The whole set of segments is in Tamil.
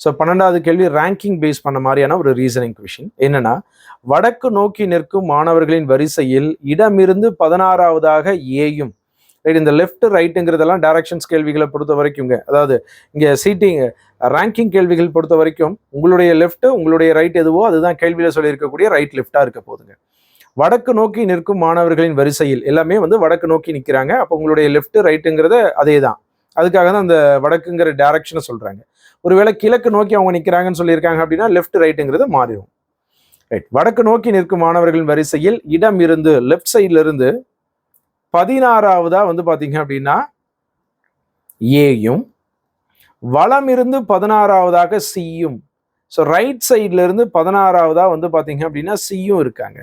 ஸோ பன்னெண்டாவது கேள்வி ரேங்கிங் பேஸ் பண்ண மாதிரியான ஒரு ரீசனிங் கொஷின் என்னன்னா வடக்கு நோக்கி நிற்கும் மாணவர்களின் வரிசையில் இடமிருந்து பதினாறாவதாக ஏயும் ரைட் இந்த லெஃப்ட் ரைட்டுங்கிறதெல்லாம் டைரக்ஷன்ஸ் கேள்விகளை பொறுத்த வரைக்குங்க அதாவது இங்கே சீட்டிங் ரேங்கிங் கேள்விகள் பொறுத்த வரைக்கும் உங்களுடைய லெஃப்ட் உங்களுடைய ரைட் எதுவோ அதுதான் கேள்வியில் சொல்லியிருக்கக்கூடிய ரைட் லெஃப்டாக இருக்க போதுங்க வடக்கு நோக்கி நிற்கும் மாணவர்களின் வரிசையில் எல்லாமே வந்து வடக்கு நோக்கி நிற்கிறாங்க அப்போ உங்களுடைய லெஃப்ட் ரைட்டுங்கிறத அதே தான் அதுக்காக தான் அந்த வடக்குங்கிற டைரக்ஷனை சொல்கிறாங்க ஒருவேளை கிழக்கு நோக்கி அவங்க நிற்கிறாங்கன்னு சொல்லியிருக்காங்க அப்படின்னா லெஃப்ட் ரைட்டுங்கிறது மாறிடும். ரைட் வடக்கு நோக்கி நிற்கும் மாணவர்களின் வரிசையில் இடம் இருந்து லெஃப்ட் சைடில் இருந்து பதினாறாவதாக வந்து பார்த்தீங்க அப்படின்னா ஏயும் வளம் இருந்து பதினாறாவதாக சியும் ஸோ ரைட் சைட்லேருந்து இருந்து வந்து பார்த்தீங்க அப்படின்னா சியும் இருக்காங்க.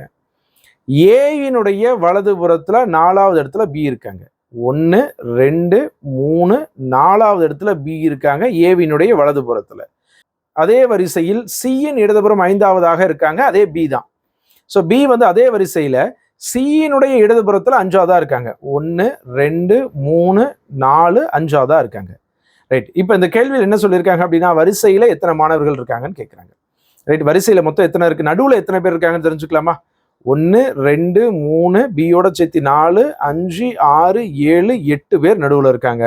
ஏயினுடைய வலதுபுறத்தில் நாலாவது இடத்துல பி இருக்காங்க. ஒன்று ரெண்டு மூணு நாலாவது இடத்துல பி இருக்காங்க. ஏவினுடைய வலதுபுறத்துல அதே வரிசையில் சியின் இடதுபுறம் ஐந்தாவதாக இருக்காங்க. அதே பி தான். ஸோ பி வந்து அதே வரிசையில் சியினுடைய இடதுபுறத்தில் அஞ்சாவதாக இருக்காங்க. ஒன்று ரெண்டு மூணு நாலு அஞ்சாவதாக இருக்காங்க. ரைட் இப்போ இந்த கேள்வியில் என்ன சொல்லியிருக்காங்க அப்படின்னா வரிசையில் எத்தனை மாணவர்கள் இருக்காங்கன்னு கேட்குறாங்க ரைட் வரிசையில் மொத்தம் எத்தனை இருக்குது நடுவில் எத்தனை பேர் இருக்காங்கன்னு தெரிஞ்சுக்கலாமா? ஒன்று ரெண்டு மூணு பியோட சேர்த்து நாலு அஞ்சு ஆறு ஏழு எட்டு பேர் நடுவில் இருக்காங்க.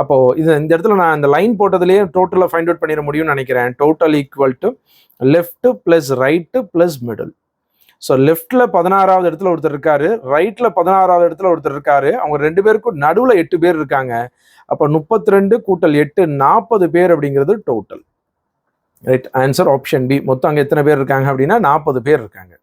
அப்போ இது இந்த இடத்துல நான் இந்த லைன் போட்டதுலேயே டோட்டலாக ஃபைண்ட் அவுட் பண்ணிட முடியும்னு நினைக்கிறேன். Total equal to left plus right plus middle so லெஃப்டில் பதினாறாவது இடத்துல ஒருத்தர் இருக்காரு. ரைட்டில் பதினாறாவது இடத்துல ஒருத்தர் இருக்காரு. அவங்க ரெண்டு பேருக்கும் நடுவில் எட்டு பேர் இருக்காங்க. அப்போ முப்பத்தி ரெண்டு கூட்டல் எட்டு நாற்பது பேர் அப்படிங்கிறது total right answer option B மொத்தம் அங்கே எத்தனை பேர் இருக்காங்க அப்படின்னா நாற்பது பேர் இருக்காங்க.